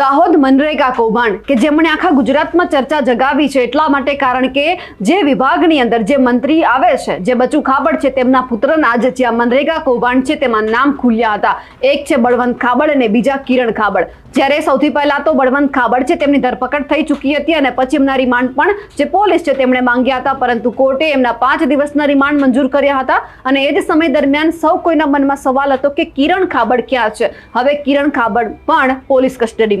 દાહોદ મનરેગા કૌભાંડ, કે જેમણે આખા ગુજરાતમાં ચર્ચા જગાવી છે એટલા માટે કારણ કે જે વિભાગની અંદર જે મંત્રી આવે છે, જે બચુ ખાબડ છે તેમના પુત્રના આજે જે મનરેગા કૌભાંડ છે તેમાં નામ ખુલ્યા હતા. એક છે બળવંત ખાબડ અને બીજા કિરણ ખાબડ. જ્યારે સૌથી પહેલા તો બળવંત ખાબડ છે તેમની ધરપકડ થઈ ચૂકી હતી અને પછી એમના રિમાન્ડ પણ જે પોલીસ છે તેમણે માંગ્યા હતા, પરંતુ કોર્ટે એમના પાંચ દિવસના રિમાન્ડ મંજૂર કર્યા હતા. અને એ જ સમય દરમિયાન સૌ કોઈના મનમાં સવાલ હતો કે કિરણ ખાબડ ક્યાં છે? હવે કિરણ ખાબડ પણ પોલીસ કસ્ટડીમાં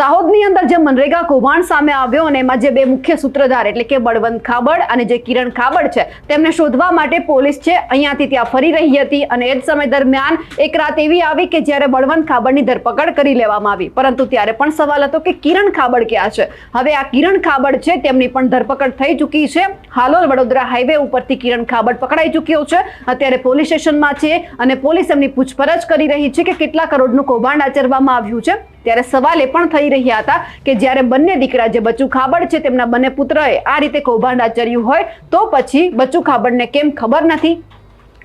દાહોદની અંદર જે મનરેગા કૌભાંડ સામે આવ્યો અને એમાં જે બે મુખ્ય સૂત્રધાર એટલે કે બળવંત ખાબડ અને જે કિરણ ખાબડ છે, તેમને શોધવા માટે પોલીસ છે, અહીંયાથી ત્યાં ફરી રહી હતી અને એ જ સમય દરમિયાન એક રાત એવી આવી કે જ્યારે બળવંત ખાબડની ધરપકડ કરી લેવામાં આવી. પરંતુ ત્યારે પણ સવાલ હતો કે કિરણ ખાબડ ક્યાં છે? હવે આ કિરણ ખાબડ છે, તેમની પણ ધરપકડ થઈ ચૂકી છે. હાલોલ વડોદરા હાઈવે ઉપરથી કિરણ ખાબડ પકડાઈ ચૂક્યો છે. અત્યારે પોલીસ સ્ટેશનમાં છે અને પોલીસ એમની પૂછપરછ કરી રહી છે કે કેટલા કરોડનું કૌભાંડ આચરવામાં આવ્યું છે. ત્યારે સવાલ એ પણ થઈ રહ્યા હતા કે જ્યારે બંને દીકરા જે બચુ ખાબડ છે તેમના બંને પુત્રએ આ રીતે કૌભાંડ આચર્યું હોય, તો પછી બચુ ખાબડને કેમ ખબર નથી?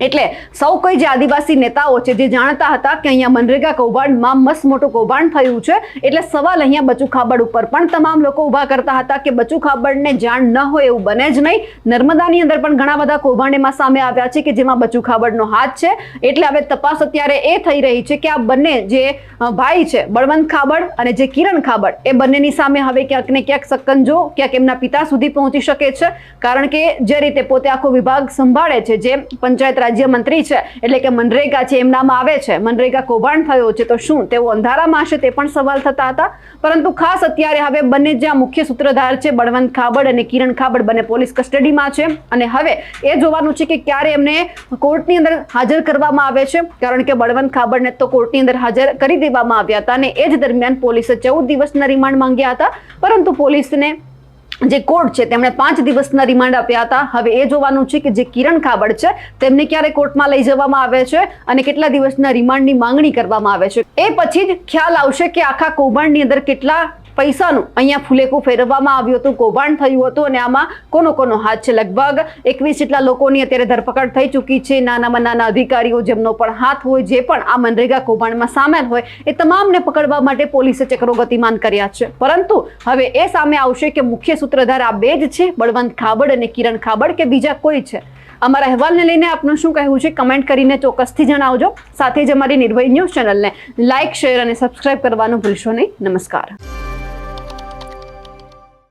એટલે સૌ કોઈ જે આદિવાસી નેતાઓ છે, જે જાણતા હતા કે અહીંયા મનરેગા કૌભાંડમાં મસ્ત મોટું કૌભાંડ થયું છે, એટલે સવાલ અહીંયા બચુ ખાબડ ઉપર પણ તમામ લોકો ઊભા કરતા હતા કે બચુ ખાબડને જાણ ન હોય એવું બને જ નહીં. નર્મદાની અંદર પણ ઘણા બધા કૌભાંડ એમાં સામે આવ્યા છે કે જેમાં બચુ ખાબડનો હાથ છે. એટલે હવે તપાસ અત્યારે એ થઈ રહી છે કે આ બંને જે ભાઈ છે, બળવંત ખાબડ અને જે કિરણ ખાબડ, એ બંનેની સામે હવે ક્યાંક ને ક્યાંક સક્કંજો ક્યાંક એમના પિતા સુધી પહોંચી શકે છે. કારણ કે જે રીતે પોતે આખો વિભાગ સંભાળે છે જે પંચાયત રાજ્ય મંત્રી છે, એટલે કે મનરેગા છે એમનામાં આવે છે. મનરેગા કૌભાંડ થયો છે, તો શું? તેઓ અંધારામાં હશે તે પણ સવાલ થતા હતા. પરંતુ ખાસ અત્યારે હવે બંને જ્યાં મુખ્ય સૂત્રધાર છે, બળવંત ખાબડ અને કિરણ ખાબડ બંને પોલીસ કસ્ટડીમાં છે. અને હવે એ જોવાનું છે કે ક્યારે એમને કોર્ટની અંદર હાજર કરવામાં આવે છે. કારણ કે બળવંત ખાબડને તો કોર્ટની અંદર હાજર કરી દેવામાં આવ્યા હતા અને એ જ દરમિયાન પોલીસે ચૌદ દિવસના રિમાન્ડ માંગ્યા હતા. પરંતુ પોલીસને જે કોર્ટ છે, તેમણે પાંચ દિવસના રિમાન્ડ આપ્યા હતા. હવે એ જોવાનું છે કે જે કિરણ ખાબડ છે, તેમને ક્યારે કોર્ટમાં લઈ જવામાં આવે છે અને કેટલા દિવસના રિમાન્ડની માંગણી કરવામાં આવે છે. એ પછી જ ખ્યાલ આવશે કે આખા કૌભાંડની અંદર કેટલા પૈસાનું અહીંયા ફુલેકું ફેરવવામાં આવ્યું હતું, કૌભાંડ થયું હતું અને આમાં કોનો કોનો હાથ છે? લગભગ એકવીસ જેટલા લોકોની અત્યારે ધરપકડ થઈ ચૂકી છે. નાનામાં નાના અધિકારીઓ જેમનો પણ હાથ હોય, જે પણ આ મનરેગા કૌભાંડમાં સામેલ હોય, એ તમામને પકડવા માટે પોલીસે ચક્રો ગતિમાન કર્યા છે. પરંતુ હવે એ સામે આવશે કે મુખ્ય સૂત્રધાર આ બે જ છે, બળવંત ખાબડ અને કિરણ ખાબડ કે બીજા કોઈ છે? અમારા અહેવાલને લઈને આપનું શું કહેવું છે? કમેન્ટ કરીને ચોક્કસથી જણાવજો. સાથે જ અમારી નિર્ભય ન્યૂઝ ચેનલને લાઇક શેર અને સબસ્ક્રાઇબ કરવાનું ભૂલશો નહીં. નમસ્કાર.